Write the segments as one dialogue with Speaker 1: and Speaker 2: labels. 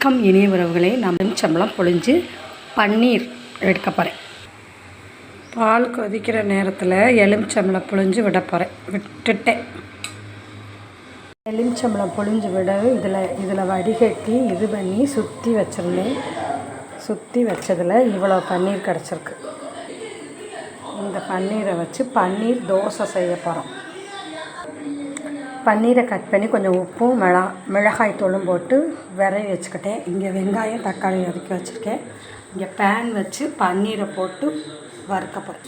Speaker 1: வணக்கம் இனிய உறவுகளை. நான் சம்பளம் பொழிஞ்சு பன்னீர் எடுக்க போகிறேன் பால் கொதிக்கிற நேரத்தில் எலுமிச்சம்பளம் பொழிஞ்சு விட போகிறேன் விட்டுட்டேன். எலுமிச்சம்பளம் பொழிஞ்சு விட இதில் இதில் வடிகட்டி இது பண்ணி சுற்றி வச்சுருந்தேன். சுற்றி வச்சதில் இவ்வளோ பன்னீர் கிடச்சிருக்கு. இந்த பன்னீரை வச்சு பன்னீர் தோசை செய்ய போகிறோம் பன்னீரை கட் பண்ணி கொஞ்சம் உப்பும் மிளகா மிளகாய் தூளும் போட்டு விரைவி வச்சுக்கிட்டேன். இங்கே வெங்காயம் தக்காளி வதக்கி வச்சுருக்கேன். இங்கே பேன் வச்சு பன்னீரை போட்டு வறுக்கப்படும்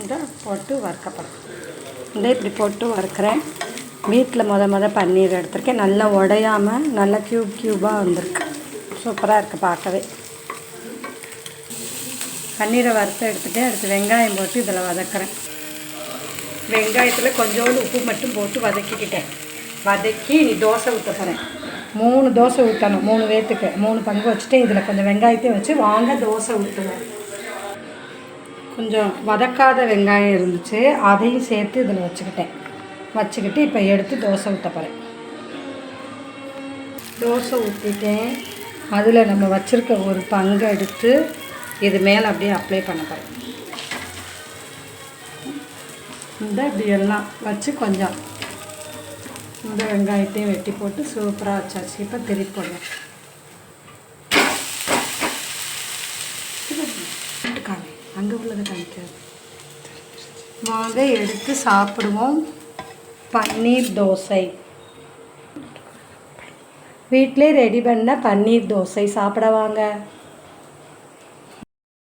Speaker 1: இதை இந்த போட்டு வறுக்கப்படும் போகிறேன் இந்த இப்படி போட்டு வறுக்கிறேன். வீட்டில் முத முத பன்னீர் எடுத்திருக்கேன். நல்லா உடையாமல் நல்லா க்யூப் க்யூபாக வந்திருக்கு. சூப்பராக இருக்குது பார்க்கவே. பன்னீரை வறுத்து எடுத்துகிட்டு அடுத்து வெங்காயம் போட்டு இதில் வதக்குறேன். வெங்காயத்தில் கொஞ்சோண்டு உப்பு மட்டும் போட்டு வதக்கிக்கிட்டேன். வதக்கி நீ தோசை ஊற்ற போகிறேன் மூணு தோசை ஊற்றணும் மூணு பேர்த்துக்கு மூணு பங்கு வச்சுட்டு இதில் கொஞ்சம் வெங்காயத்தையும் வச்சு வாங்க தோசை ஊற்றுவேன் கொஞ்சம் வதக்காத வெங்காயம் இருந்துச்சு அதையும் சேர்த்து இதில் வச்சுக்கிட்டேன். வச்சுக்கிட்டு இப்போ எடுத்து தோசை ஊற்ற போகிறேன் தோசை ஊற்றிட்டேன் அதில் நம்ம வச்சுருக்க ஒரு பங்கை எடுத்து இது மேலே அப்படியே அப்ளை பண்ண போகிறேன் இந்த இப்படி எல்லாம் வச்சு கொஞ்சம் இந்த வெங்காயத்தையும் வெட்டி போட்டு சூப்பராக வச்சாச்சு. இப்போ திருப்பி போடுவோம். காமி. அங்கே உள்ளதை காமிக்காது வாங்க எடுத்து சாப்பிடுவோம். பன்னீர் தோசை. வீட்டிலே ரெடி பண்ண பன்னீர் தோசை. சாப்பிட வாங்க.